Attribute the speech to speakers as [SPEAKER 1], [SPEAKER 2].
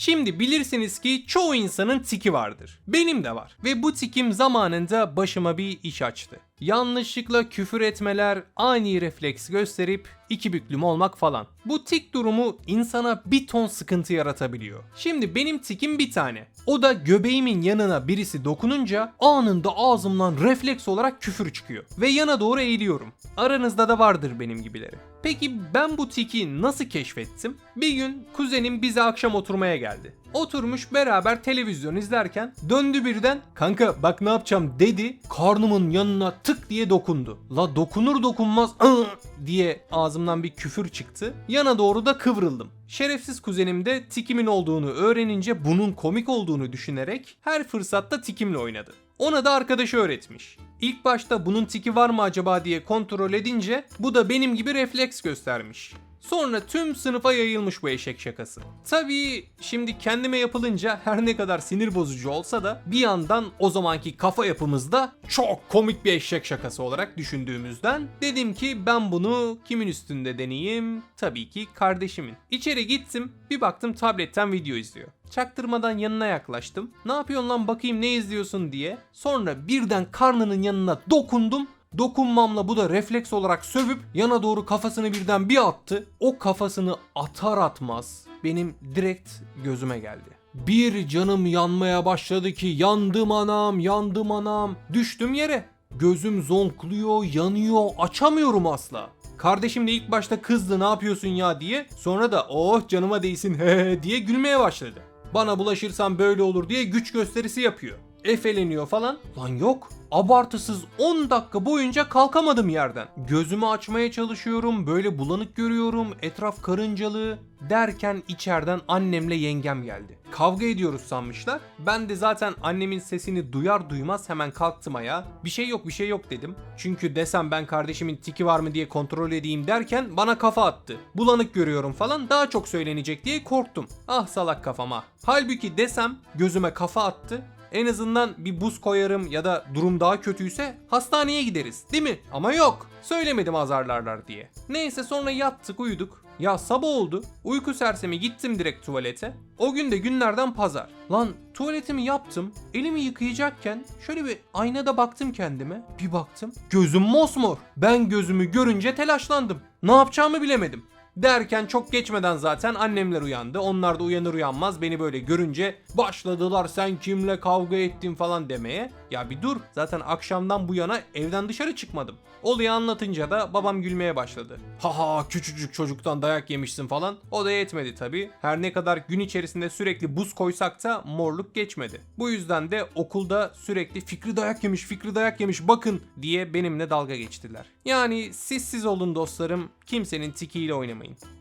[SPEAKER 1] Şimdi bilirsiniz ki çoğu insanın tiki vardır. Benim de var. Ve bu tikim zamanında başıma bir iş açtı. Yanlışlıkla küfür etmeler, ani refleks gösterip iki büklüm olmak falan. Bu tik durumu insana bir ton sıkıntı yaratabiliyor. Şimdi benim tikim bir tane. O da göbeğimin yanına birisi dokununca anında ağzımdan refleks olarak küfür çıkıyor. Ve yana doğru eğiliyorum. Aranızda da vardır benim gibileri. Peki ben bu tiki nasıl keşfettim? Bir gün kuzenim bize akşam oturmaya geldi. Oturmuş beraber televizyon izlerken döndü birden kanka bak ne yapacağım dedi karnımın yanına tık diye dokundu. La dokunur dokunmaz diye ağzımdan bir küfür çıktı. Yana doğru da kıvrıldım. Şerefsiz kuzenim de tikimin olduğunu öğrenince bunun komik olduğunu düşünerek her fırsatta tikimle oynadı. Ona da arkadaşı öğretmiş. İlk başta bunun tiki var mı acaba diye kontrol edince bu da benim gibi refleks göstermiş. Sonra tüm sınıfa yayılmış bu eşek şakası. Tabii şimdi kendime yapılınca her ne kadar sinir bozucu olsa da bir yandan o zamanki kafa yapımızda çok komik bir eşek şakası olarak düşündüğümüzden dedim ki ben bunu kimin üstünde deneyeyim? Tabii ki kardeşimin. İçeri gittim bir baktım tabletten video izliyor. Çaktırmadan yanına yaklaştım. Ne yapıyorsun lan bakayım ne izliyorsun diye. Sonra birden karnının yanına dokundum Dokunmamla bu da refleks olarak sövüp yana doğru kafasını birden bir attı. O kafasını atar atmaz benim direkt gözüme geldi. Bir canım yanmaya başladı ki yandım anam yandım anam düştüm yere. Gözüm zonkluyor yanıyor açamıyorum asla. Kardeşim de ilk başta kızdı ne yapıyorsun ya diye sonra da oh canıma değsin he diye gülmeye başladı. Bana bulaşırsan böyle olur diye güç gösterisi yapıyor. Efeleniyor falan. Lan yok. Abartısız 10 dakika boyunca kalkamadım yerden. Gözümü açmaya çalışıyorum. Böyle bulanık görüyorum. Etraf karıncalı. Derken içeriden annemle yengem geldi. Kavga ediyoruz sanmışlar. Ben de zaten annemin sesini duyar duymaz hemen kalktım ayağa. Bir şey yok bir şey yok dedim. Çünkü desem ben kardeşimin tiki var mı diye kontrol edeyim derken bana kafa attı. Bulanık görüyorum falan daha çok söylenecek diye korktum. Ah salak kafama. Halbuki desem gözüme kafa attı. En azından bir buz koyarım ya da durum daha kötüyse hastaneye gideriz değil mi? Ama yok. Söylemedim azarlarlar diye. Neyse sonra yattık uyuduk. Ya sabah oldu. Uyku sersemi gittim direkt tuvalete. O gün de günlerden pazar. Lan tuvaletimi yaptım. Elimi yıkayacakken şöyle bir aynada baktım kendime. Bir baktım. Gözüm mosmor. Ben gözümü görünce telaşlandım. Ne yapacağımı bilemedim. Derken çok geçmeden zaten annemler uyandı. Onlar da uyanır uyanmaz beni böyle görünce başladılar sen kimle kavga ettin falan demeye. Ya bir dur zaten akşamdan bu yana evden dışarı çıkmadım. Olayı anlatınca da babam gülmeye başladı. Haha küçücük çocuktan dayak yemişsin falan. O da yetmedi tabi. Her ne kadar gün içerisinde sürekli buz koysak da morluk geçmedi. Bu yüzden de okulda sürekli Fikri dayak yemiş, Fikri dayak yemiş bakın diye benimle dalga geçtiler. Yani siz siz olun dostlarım. Kimsenin tikiyle oynamayın. Thanks.